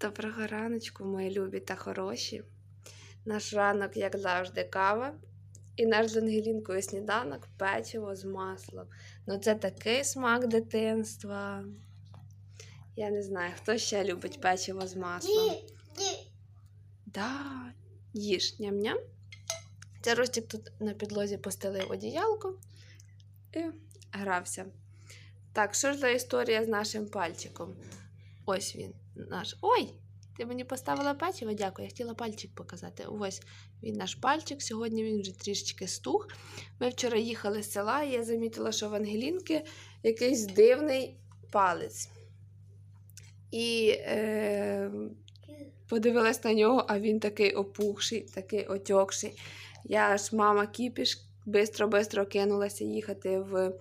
Доброго раночку, мої любі та хороші. Наш ранок, як завжди, кава. І наш з Ангелінкою сніданок печиво з маслом. Ну це такий смак дитинства. Я не знаю, хто ще любить печиво з маслом. Да, їж ням-ням. Це Ростик тут на підлозі постелив одіялко і грався. Так, що ж за історія з нашим пальчиком? Ось він наш. Ой! Ти мені поставила печиво, дякую. Я хотіла пальчик показати. Ось він наш пальчик. Сьогодні він вже трішечки стух. Ми вчора їхали з села, і я замітила, що в Ангелінки якийсь дивний палець. І е, подивилась на нього, а він такий опухший, такий отьокший. Я ж мама кіпіш, бистро-бистро кинулася їхати в,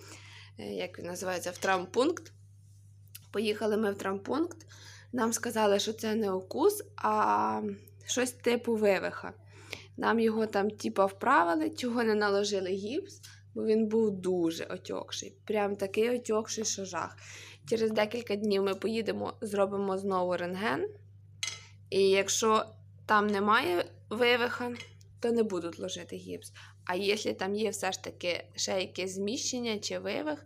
е, як він називається, в травмпункт. Поїхали ми в травмпункт. Нам сказали, що це не укус, а щось типу вивиха. Нам його там типа вправили, чого не наложили гіпс, бо він був дуже отьокший. Прям такий отьокший, що жах. Через декілька днів ми поїдемо, зробимо знову рентген. І якщо там немає вивиха, то не будуть ложити гіпс. А якщо там є все ж таки ще якесь зміщення чи вивих,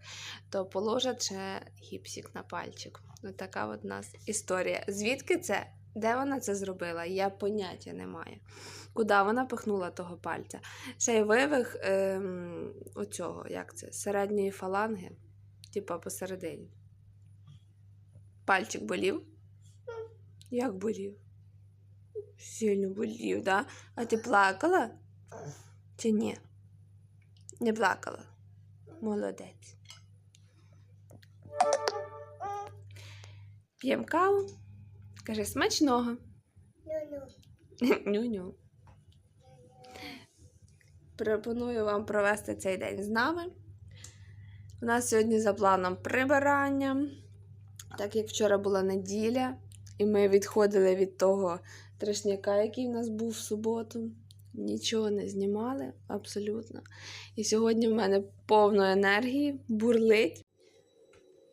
то положать ще гіпсик на пальчик. Ось така от нас історія. Звідки це? Де вона це зробила? Я поняття не маю. Куди вона пихнула того пальця? Ще й вивих ем, оцього, як це? Середньої фаланги, типа посередині. Пальчик болів? Як болів? Сильно болів, да? А ти плакала? Чи ні? Не плакала. Молодець. П'ємо каву. Каже, смачного. Ню-ню. Пропоную вам провести цей день з нами. У нас сьогодні за планом прибирання, так як вчора була неділя, і ми відходили від того трешняка, який в нас був в суботу. Нічого не знімали абсолютно. І сьогодні в мене повно енергії, бурлить.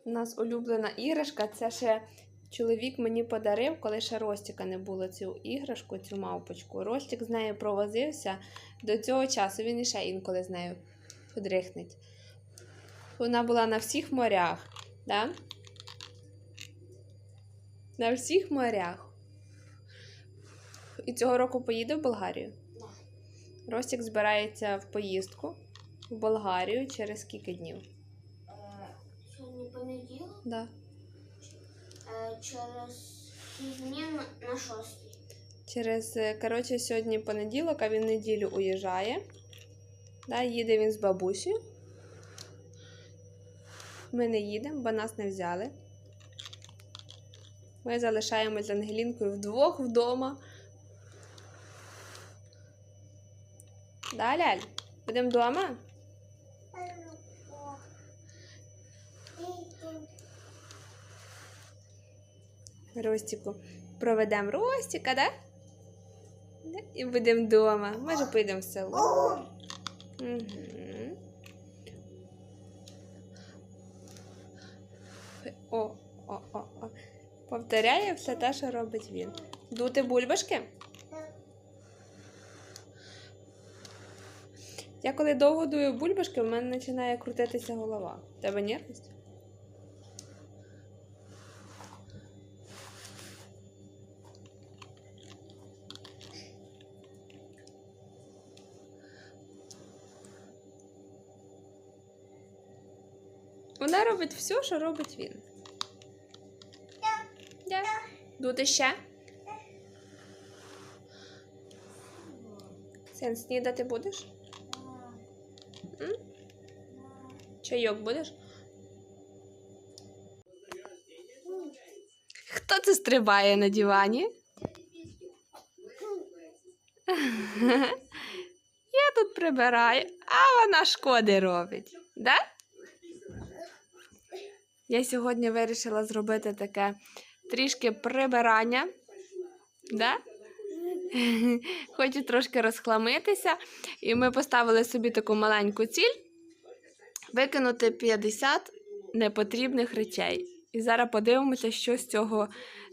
У нас улюблена іграшка. Це ще чоловік мені подарив, коли ще Ростіка не було цю іграшку, цю мавпочку. Ростік з нею провозився до цього часу. Він іще інколи з нею подрихнеть. Вона була на всіх морях. Да? На всіх морях. І цього року поїде в Болгарію. Ростік збирається в поїздку в Болгарію через скільки днів? Сьогодні понеділок, Да. е, через на, на шостий. Через, е, коротше, сьогодні понеділок, а він неділю уїжджає. Да, їде він з бабусею. Ми не їдемо, бо нас не взяли. Ми залишаємось з Ангелінкою вдвох вдома. Да, Ляль? Будемо вдома? Ростіку. Проведемо Ростіка, да? Да? І будемо вдома. Може, поїдемо в село. Угу. О, о, о, о. Повторяє все те, що робить він. Дути бульбашки? Я коли довго дую бульбашки, в мене починає крутитися голова. Тебе нервність? Вона робить все, що робить він. Да. Дути ще? Сен, снідати будеш? М? Чайок будеш? Хто це стрибає на дивані? Я тут прибираю, а вона шкоди робить. Да? Я сьогодні вирішила зробити таке трішки прибирання. Да? Хочу трошки розхламитися. І ми поставили собі таку маленьку ціль викинути 50 непотрібних речей. І зараз подивимося, що з цього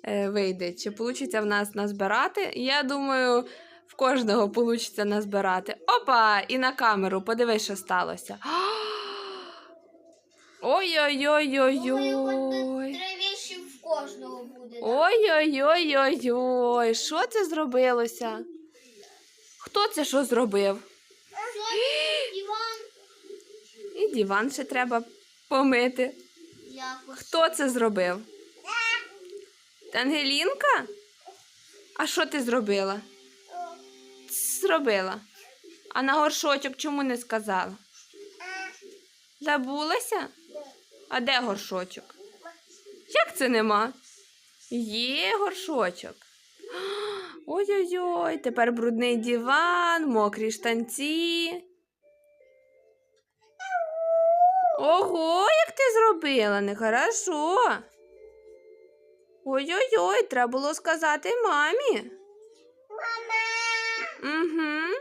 е, вийде. Чи вийде в нас назбирати? Я думаю, в кожного вийде назбирати. Опа! І на камеру, подивись, що сталося. Ой-ой-ой-ой-ой. Кожного буде. Ой-ой-ой-ой-ой. Що це зробилося? Хто це що зробив? Іван, І диван ще треба помити. Хто це зробив? Ангелінка? А що ти зробила? Зробила. А на горшочок чому не сказала? Забулася? А де горшочок? Як це нема? Є горшочок. Ой-ой-ой, тепер брудний диван, мокрі штанці. Ого, як ти зробила, нехорошо. Ой-ой-ой, треба було сказати мамі. Угу.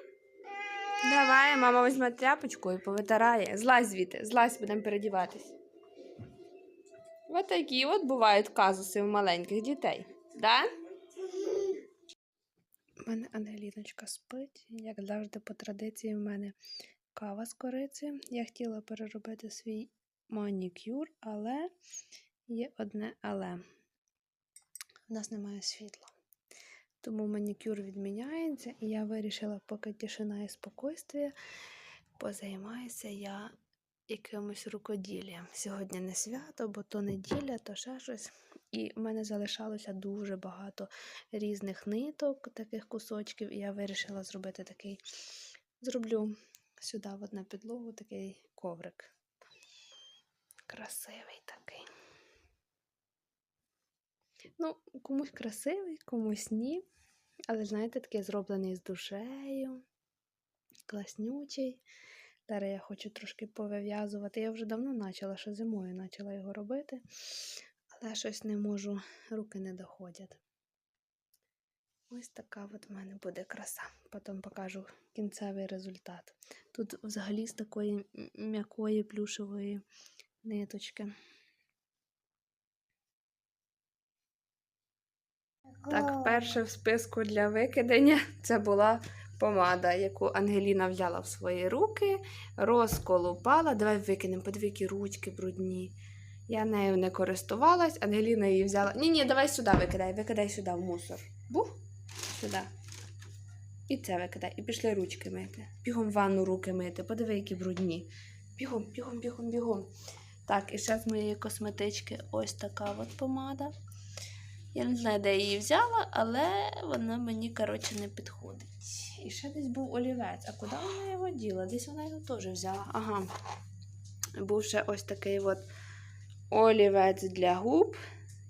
Давай, мама візьме тряпочку і повитирає. Злазь звідти, злазь, будемо передіватись. Ось такі от бувають казуси у маленьких дітей. Да? У мене Ангеліночка спить. Як завжди, по традиції, в мене кава з кориці. Я хотіла переробити свій манікюр, але є одне але. У нас немає світла. Тому манікюр відміняється, і я вирішила, поки тишина і спокійствие, позаймаюся я якимось рукоділлям. Сьогодні не свято, бо то неділя, то ще щось. І в мене залишалося дуже багато різних ниток, таких кусочків, і я вирішила зробити такий. Зроблю сюди от на підлогу такий коврик. Красивий такий. Ну, комусь красивий, комусь ні. Але, знаєте, такий зроблений з душею, класнючий. Зараз я хочу трошки повив'язувати. Я вже давно почала, що зимою почала його робити, але щось не можу, руки не доходять. Ось така от в мене буде краса. Потім покажу кінцевий результат. Тут взагалі з такої м'якої плюшевої ниточки. Так, перше в списку для викидання це була помада, яку Ангеліна взяла в свої руки, розколупала. Давай викинемо, подиви, які ручки брудні. Я нею не користувалась, Ангеліна її взяла. Ні, ні, давай сюди викидай, викидай сюди в мусор. Бух, сюди. І це викидай. І пішли ручки мити. Бігом ванну руки мити. Подиви, які брудні. Бігом, бігом, бігом, бігом. Так, і ще з моєї косметички ось така от помада. Я не знаю, де я її взяла, але вона мені, коротше, не підходить. І ще десь був олівець. А куди вона його діла? Десь вона його теж взяла. Ага. Був ще ось такий от олівець для губ.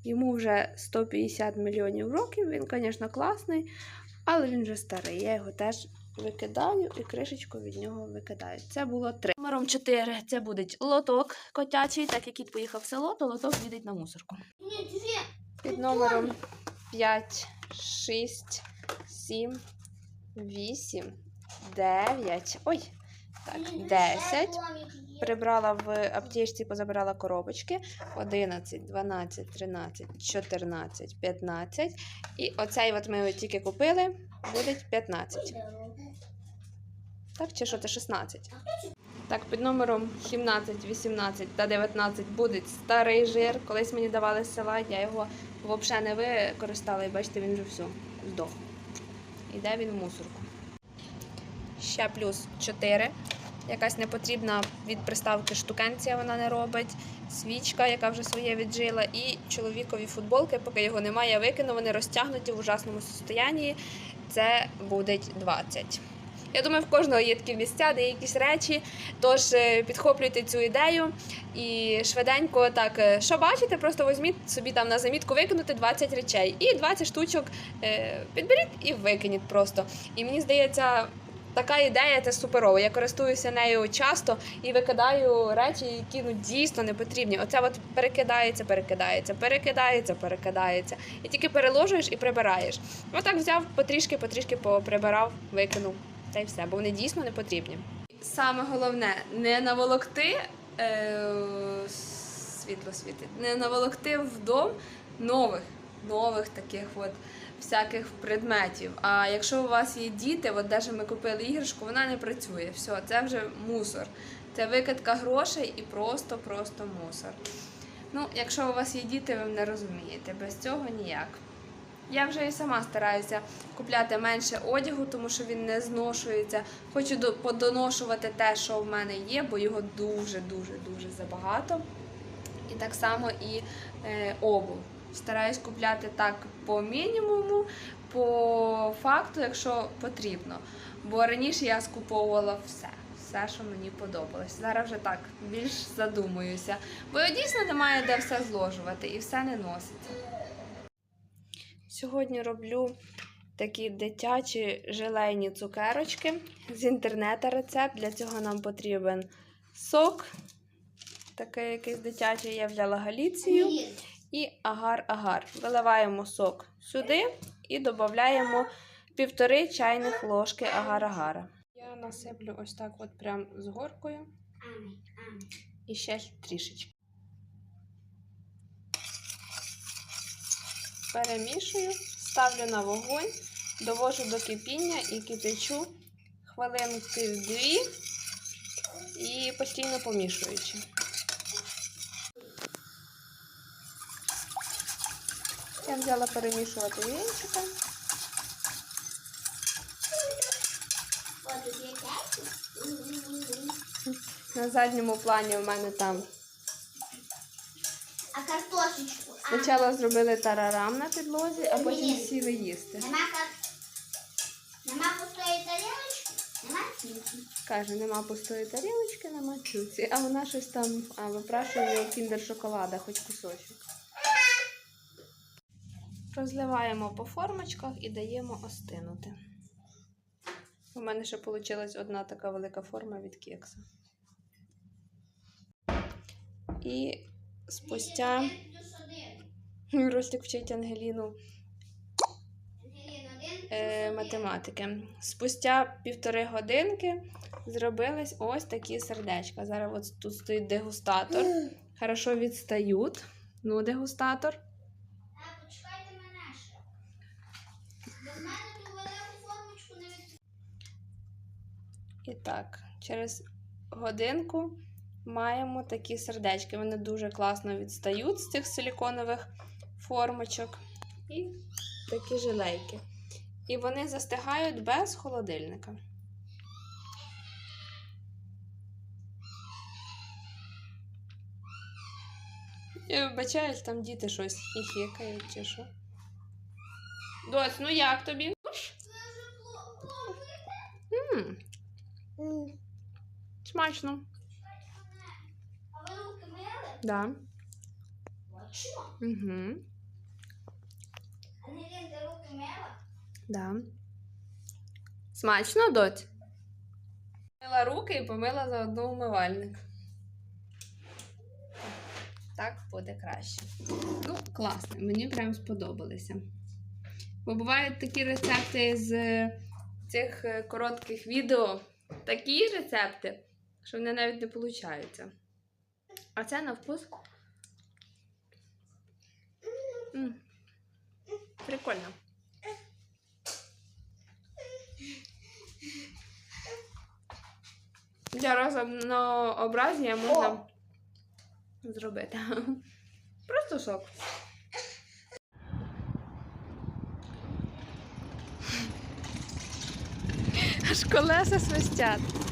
Йому вже 150 мільйонів років. Він, звісно, класний, але він вже старий. Я його теж викидаю і кришечку від нього викидаю. Це було три. Номером 4 це буде лоток котячий, так як кіт поїхав в село, то лоток їде на мусорку. Під номером 5, 6, 7, 8, 9. Ой, так, 10. Прибрала в аптечці, позабирала коробочки. 11, 12, 13, 14, 15. І оцей от ми тільки купили, буде 15. Так, чи що це 16? Так, під номером 17, 18 та 19 буде старий жир. Колись мені давали з села, я його взагалі не використала, і бачите, він вже все, здох. Іде він в мусорку. Ще плюс 4. Якась непотрібна від приставки штукенція вона не робить. Свічка, яка вже своє віджила, і чоловікові футболки, поки його немає, я викину, вони розтягнуті в ужасному стані. Це буде 20. Я думаю, в кожного є такі місця, де є якісь речі. Тож е, підхоплюйте цю ідею і швиденько так, е, що бачите, просто візьміть собі там на замітку викинути 20 речей. І 20 штучок е, підберіть і викиніть просто. І мені здається, така ідея це суперова. Я користуюся нею часто і викидаю речі, які ну дійсно не потрібні. Оце от перекидається, перекидається, перекидається, перекидається. І тільки переложуєш і прибираєш. Отак взяв потрішки, потрішки поприбирав, викинув. Та й все, бо вони дійсно не потрібні. Саме головне не наволокти е, світло світить. Не наволокти в дом нових, нових таких от всяких предметів. А якщо у вас є діти, от навіть ми купили іграшку, вона не працює. Все, це вже мусор. Це викидка грошей і просто-просто мусор. Ну, якщо у вас є діти, ви мене розумієте, без цього ніяк. Я вже і сама стараюся купляти менше одягу, тому що він не зношується. Хочу подоношувати те, що в мене є, бо його дуже, дуже, дуже забагато. І так само і е, обув. Стараюсь купляти так по мінімуму, по факту, якщо потрібно. Бо раніше я скуповувала все, все, що мені подобалось. Зараз вже так більш задумуюся. Бо дійсно немає де все зложувати і все не носиться. Сьогодні роблю такі дитячі желейні цукерочки з інтернету рецепт. Для цього нам потрібен сок, такий якийсь дитячий, я взяла галіцію і агар-агар. Виливаємо сок сюди і додаємо півтори чайних ложки агар-агара. Я насиплю ось так, от прям з горкою і ще трішечки. Перемішую, ставлю на вогонь, довожу до кипіння і кипячу хвилинки дві і постійно помішуючи. Я взяла перемішувати яйця. На задньому плані в мене там А картошечку? Спочатку зробили тарарам на підлозі, а потім сіли їсти. Нема. Нема пустої тарілочки? Нема цінки. Каже, нема пустої тарілочки, нема цюці. А вона щось там а, випрашує кіндер шоколада, хоч кусочок. Розливаємо по формочках і даємо остинути. У мене ще вийшла одна така велика форма від кекса. І спустя. Ростик вчить Ангеліну е, математики. Спустя півтори годинки зробились ось такі сердечка. Зараз от тут стоїть дегустатор. Хорошо відстають. Ну, дегустатор. А, почекайте мене ще. Без мене ту велику формочку не від... І так, через годинку маємо такі сердечки. Вони дуже класно відстають з цих силіконових формочок. І такі жилейки. І вони застигають без холодильника. Я вибачаюсь, там діти щось хіхікають чи що. Доць, ну як тобі? М, Смачно. А ви руки мили? Да. Точно? Угу. Ангелін, ти руки мила? Да. Смачно, доць? Помила руки і помила заодно умивальник. Так буде краще. Ну, класно, мені прям сподобалося. Бо бувають такі рецепти з цих е, коротких відео, такі рецепти, що вони навіть не получаються. А це на вкус. М. Прикольно. Для разнообразія можна О! зробити. Просто сок. Аж колеса свистять.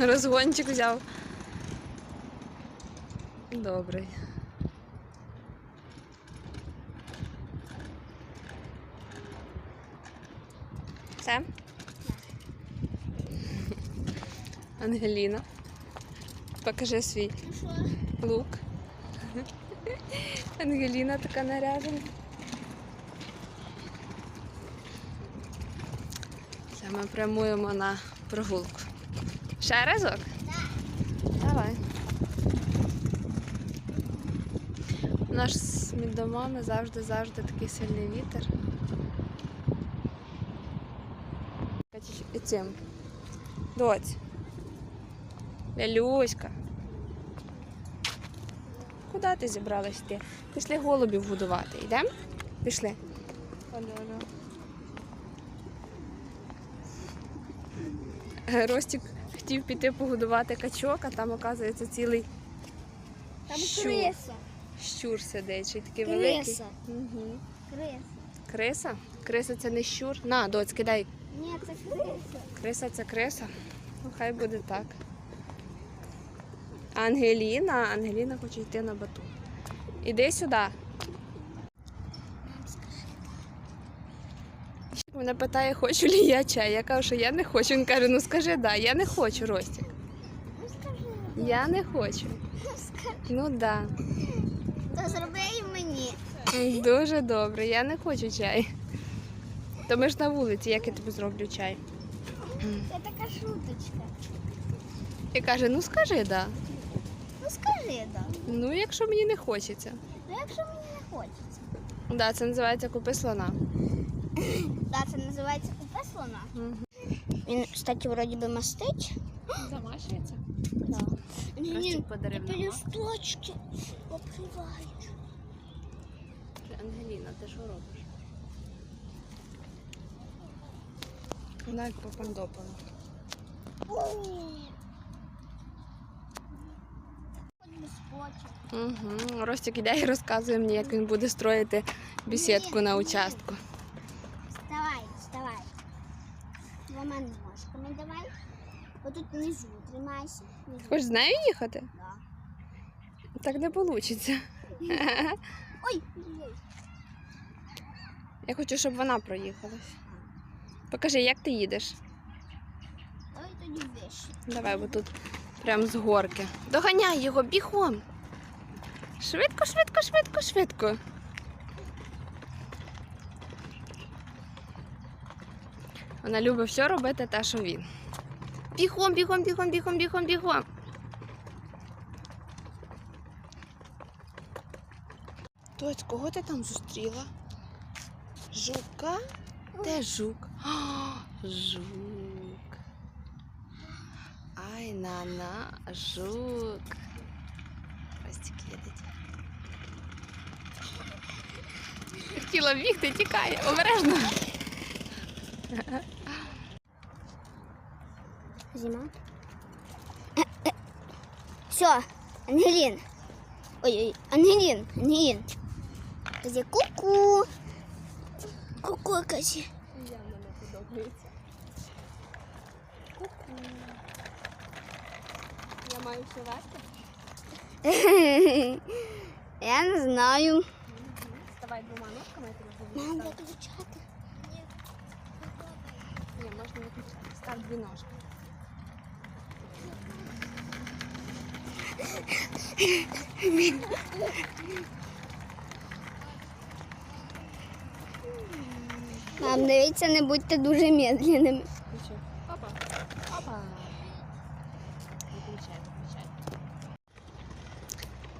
Розгончик взяв. Добрий. Все? Ангеліна. Покажи свій Ну лук. Ангеліна така наряжена. Це ми прямуємо на прогулку. Ще разок? Так. Давай. У нас з домами завжди-завжди такий сильний вітер. І цим. Доць. Лялюська. куди ти зібралась йти? Пішли голубів годувати. Йдемо? Пішли. Ростік хотів піти погодувати качок, а там, оказується, цілий Там Що? криса. щур сидить, такий Криса. великий. Угу. Криса. Криса? Криса це не щур. На, доць, кидай. Ні, це криса. Криса це криса. Ну, хай буде так. Ангеліна, Ангеліна хоче йти на батут. Іди сюди. Мене питає, хочу ли я чай. Я кажу, що я не хочу. Він каже, ну скажи да, я не хочу, Ростік. Ну скажи. Я не хочу. Скажи. Ну да. То зроби і мені. Дуже добре, я не хочу чай. То ми ж на вулиці, як я тобі зроблю чай. Це така шуточка. І каже, ну скажи да. Ну скажи, да. Ну, якщо мені не хочеться. Ну якщо мені не хочеться. Да, це називається купи слона. Так, це називається купе слона. Він, кстати, вроді би мастить. Замашується. Да. Ні, подарив нам. пелюсточки покривають. Ангеліна, ти що робиш? Вона як попандопала. Хоч. Угу. Ростик іде і розказує мені, як він буде строїти бесідку на участку. Внизу. Хочеш з нею їхати? Да. Так не вийде. Ой, Я хочу, щоб вона проїхалась. Покажи, як ти їдеш. давай тоді вище. Давай, бо тут прям з горки. Доганяй його бігом. Швидко, швидко, швидко, швидко. Вона любить все робити те, що він. Бігом, бігом, бігом, бігом, бігом, бігом. Тоць, кого ти там зустріла? Жука? Де жук? А, жук. Ай, на-на, жук. Ростик їдеть. Хотіла бігти, тікає, обережно. Зима. Все, Ангелін. Ой-ой, Ангелін, Ангелін. Казі ку-ку. Ку-ку, казі. Явно не подобається. Я маю все вести? Я не знаю. Вставай двома ножками, я тобі Нам буду ставити. виключати. Ні, можна виключити. Став дві ножки. Мам, дивіться, не будьте дуже медленними. Опа. Опа. Виключай, виключай.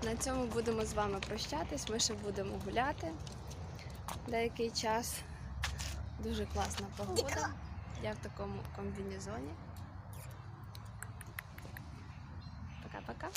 На цьому будемо з вами прощатись. Ми ще будемо гуляти деякий час. Дуже класна погода. Я в такому комбінезоні. Пока-пока.